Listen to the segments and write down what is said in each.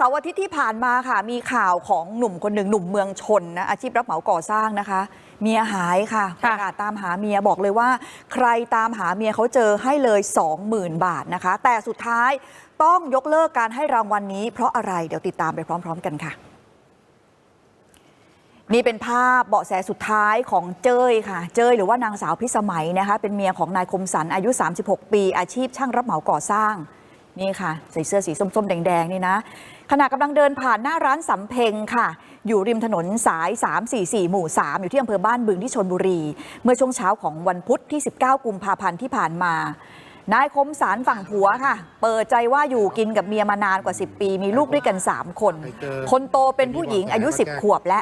เสาร์อาทิตย์ที่ผ่านมาค่ะ มีข่าวของหนุ่มคนหนึ่งหนุ่มเมืองชนนะอาชีพรับเหมาก่อสร้างนะคะ เมียหายค่ะปค่ะระกาศตามหาเมียบอกเลยว่า ใครตามหาเมียเขาเจอให้เลย 20,000 บาทนะคะ แต่สุดท้ายต้องยกเลิกการให้รางวัลนนี้เพราะอะไรเดี๋ยวติดตามไปพร้อม ๆ กันค่ะ นี่เป็นภาพเบาะแสสุดท้ายของเจ้ยค่ะ เจ้ยหรือว่านางสาวพิสมัยนะคะ เป็นเมียของนายคมสันอายุ 36 ปี อาชีพช่างรับเหมาก่อสร้าง นี่ค่ะใส่เสื้อสีส้มๆ แดงๆ นี่นะ ขณะกำลังเดินผ่านหน้าร้านสำเพ็งค่ะ อยู่ริมถนนสาย 344 หมู่ 3 อยู่ที่อำเภอบ้านบึงที่ชนบุรี เมื่อช่วงเช้าของวันพุธที่ 19 กุมภาพันธ์ที่ผ่านมานายคมสารฝั่งผัวค่ะ เปิดใจว่าอยู่กินกับเมียมานานกว่า 10 ปี มีลูกด้วยกัน 3 คน คนโตเป็นผู้หญิงอายุ 10 ขวบและ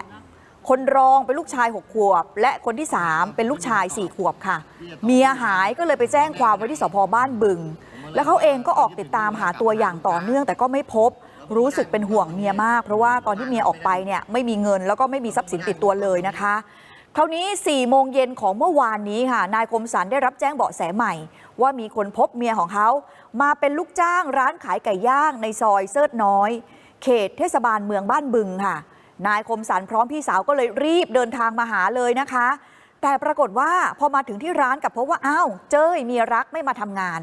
คนรองเป็นลูกชาย 6 ขวบ และคนที่ 3 เป็นลูกชาย 4 ขวบค่ะ เมียหายก็เลยไปแจ้งความไว้ที่สพบ้านบึง แล้วเขาเองก็ออกติดตามหาตัวอย่างต่อเนื่อง แต่ก็ไม่พบรู้สึกเป็นห่วงเมียมาก เพราะว่าตอนที่เมียออกไปเนี่ยไม่มีเงินแล้วก็ไม่มีทรัพย์สินติดตัวเลยนะคะคราวนี้4โมงเย็นของเมื่อวานนี้ค่ะ นายคมสันได้รับแจ้งเบาะแสใหม่ ว่ามีคนพบเมียของเขา มาเป็นลูกจ้างร้านขายไก่ย่างในซอยเซิร์ดน้อย เขตเทศบาลเมืองบ้านบึงค่ะ นายคมสันพร้อมพี่สาวก็เลยรีบเดินทางมาหาเลยนะคะ แต่ปรากฏว่าพอมาถึงที่ร้านกับพบว่าอ้าวเจ้ยเมียรักไม่มาทำงาน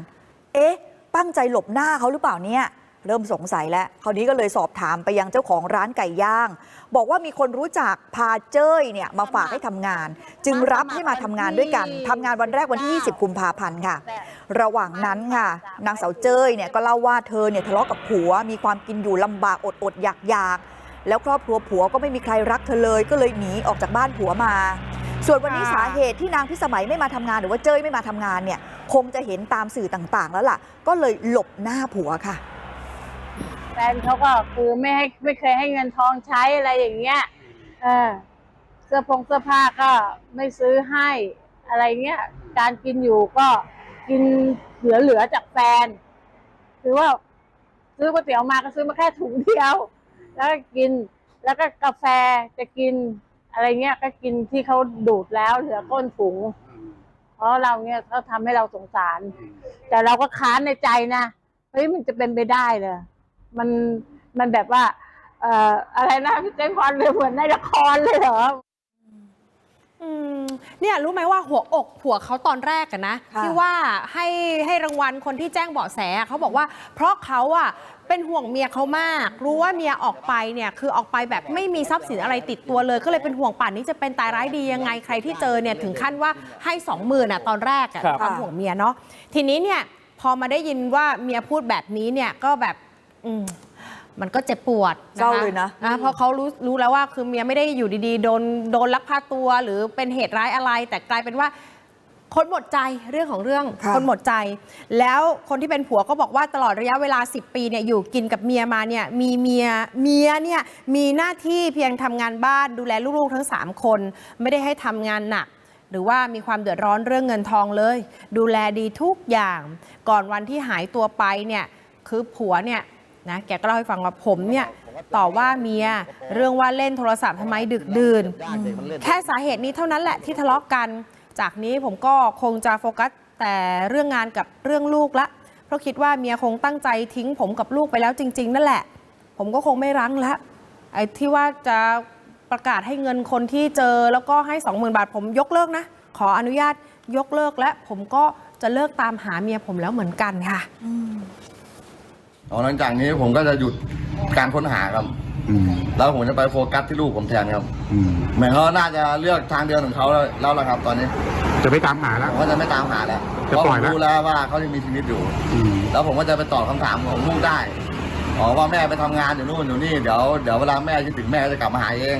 เอ๊ะ ตั้งใจหลบหน้าเขาหรือเปล่าเนี่ย เริ่มสงสัยแล้ว คราวนี้ก็เลยสอบถามไปยังเจ้าของร้านไก่ย่าง บอกว่ามีคนรู้จักพาเจ้ยเนี่ยมาฝากให้ทำงาน จึงรับให้มาทำงานด้วยกันทำงานวันแรกวันที่ 20 กุมภาพันธ์ค่ะ ระหว่างนั้นค่ะ นางสาวเจ้ยเนี่ยก็เล่าว่าเธอเนี่ยทะเลาะกับผัว มีความกินอยู่ลำบากอดอดอยากอยากๆแล้วครอบครัวผัวก็ไม่มีใครรักเธอเลย ก็เลยหนีออกจากบ้านผัวมา ส่วนวันนี้ค่ะสาเหตุที่นางพิสมัยไม่มาทำงานหรือว่าเจ้ยไม่มาทำงานเนี่ยคงจะเห็นตามสื่อต่างๆ แล้วล่ะ ก็เลยหลบหน้าผัวค่ะแฟนเขาก็คือไม่ให้ไม่เคยให้เงินทองใช้อะไรอย่างเงี้ยเออเสื้อผงเสื้อผ้าก็ไม่ซื้อให้อะไรเงี้ย การกินอยู่ก็กินเหลือๆจากแฟน คือว่าซื้อก๋วยเตี๋ยวมาก็ซื้อมาแค่ถุงเดียว แล้วก็กินแล้วก็กาแฟจะกิน อะไรเงี้ยก็กินที่เขาดูดแล้วเหลือก้นถุง เพราะเราเนี่ยเขาทำให้เราสงสาร แต่เราก็ค้านในใจนะเฮ้ยมันจะเป็นไปได้เลยมันมันแบบว่า เอ่ออะไรนะพี่เจมพรเลยเหมือนในละครเลยเหรอ อืมเนี่ยรู้ไหมว่าหัวอกผัวเขาตอนแรกอะนะ ค่ะที่ว่าให้ให้รางวัลคนที่แจ้งเบาะแสเขาบอกว่า เพราะเขาอะเป็นห่วงเมียเขามาก รู้ว่าเมียออกไปเนี่ยคือออกไปแบบไม่มีทรัพย์สินอะไรติดตัวเลย ก็เลยเป็นห่วงป่านนี้จะเป็นตายร้ายดียังไงใครที่เจอเนี่ยถึงขั้นว่าให้สองหมื่นอะตอนแรกอะครับ ความห่วงเมียเนาะทีนี้เนี่ยพอมาได้ยินว่าเมียพูดแบบนี้เนี่ยก็แบบอืม มันก็เจ็บปวดคเศร้าเลยนะอ่เพราะเขารู้รู้แล้วว่าคือเมียไม่ได้อยู่ดีๆ โดนโดนลักพาตัว หรือเป็นเหตุร้ายอะไร แต่กลายเป็นว่าคนหมดใจเรื่องของเรื่องค่ะคนหมดใจ แล้วคนที่เป็นผัวก็บอกว่าตลอดระยะเวลา 10 ปีเนี่ยอยู่กินกับเมียมาเนี่ยมีเมียเมียเนี่ยมีหน้าที่เพียงทำงานบ้านดูแลลูกๆทั้ง 3 คน ไม่ได้ให้ทำงานหนัก หรือว่ามีความเดือดร้อนเรื่องเงินทองเลย ดูแลดีทุกอย่าง ก่อนวันที่หายตัวไปเนี่ยคือผัวเนี่ย นะแกก็เล่าให้ฟังว่าผมเนี่ยต่อว่าเมียเรื่องว่าเล่นโทรศัพท์ทำไมดึกดื่น แค่สาเหตุนี้เท่านั้นแหละที่ทะเลาะกัน จากนี้ผมก็คงจะโฟกัสแต่เรื่องงานกับเรื่องลูกละ เพราะคิดว่าเมียคงตั้งใจทิ้งผมกับลูกไปแล้วจริง ๆ นั่นแหละ ผมก็คงไม่รั้งล้วไอ้ที่ว่าจะประกาศให้เงินคนที่เจอแล้วก็ให้ 20,000 บาท ผมยกเลิกนะ ขออนุญาตยกเลิกและผมก็จะเลิกตามหาเมียผมแล้วเหมือนกันค่ะ หลังจากนี้ผมก็จะหยุดการค้นหาครับ อืม แล้วผมจะไปโฟกัสที่ลูกผมแทนครับอืม เหมือนเขาน่าจะเลือกทางเดินของเขาแล้วแล้วละครับ ตอนนี้จะไม่ตามหาแล้วผมก็จะไม่ตามหาแล้วจะเพราะปล่ผอยมแล้ว รู้แล้วว่าเขายังมีชีวิตอยู่ อืม แล้วผมก็จะไปตอบคำถามของลูกได้อ๋อว่าแม่ไปทำงานอยู่นู่นอยู่นี่เดี๋ยวเดี๋ยวเวลาแม่คิดถึงแม่ก็จะกลับมาหาเอง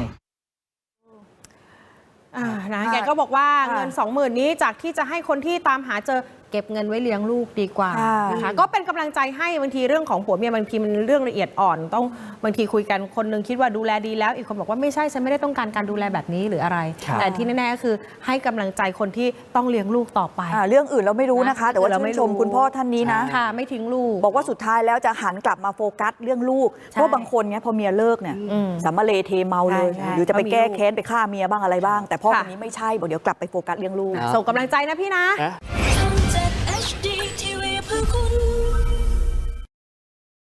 อ่านะค่ะแกก็บอกว่าค่ะเงิน 20,000 นี้จากที่จะให้คนที่ตามหาเจอเก็บเงินไว้เลี้ยงลูกดีกว่าค่ะนะคะก็เป็นกำลังใจให้บางทีเรื่องของผัวเมียบางทีมันเรื่องละเอียดอ่อน ต้องบางทีคุยกันคนหนึงคิดว่าดูแลดีแล้ว อีกคนบอกว่าไม่ใช่ฉันไม่ได้ต้องการการดูแลแบบนี้หรืออะไรครับแต่ที่แน่ๆก็คือให้กำลังใจคนที่ต้องเลี้ยงลูกต่อไปอ่าเรื่องอื่นเราไม่รู้นะคะนะแต่ว่าเราไม่ชื่นชมรู้คุณพ่อท่านนี้นะค่ะไม่ทิ้งลูก บอกว่าสุดท้ายแล้วจะหันกลับมาโฟกัสเรื่องลูกใช่เพราะบางคนเนี่ยพอเมียเลิกเนี่ยอืมสามะเลเทเมาเลยใช่ใช่หรือจะไปก็มีแก้ลูกแค้นไปฆ่าเมียบ้างอะไรบ้าง แต่พ่อค่ะคนนี้ไม่ใช่บอกเดี๋ยวกลับไปโฟกัสเรื่องลูกส่งกำลังใจนะพี่นะนะ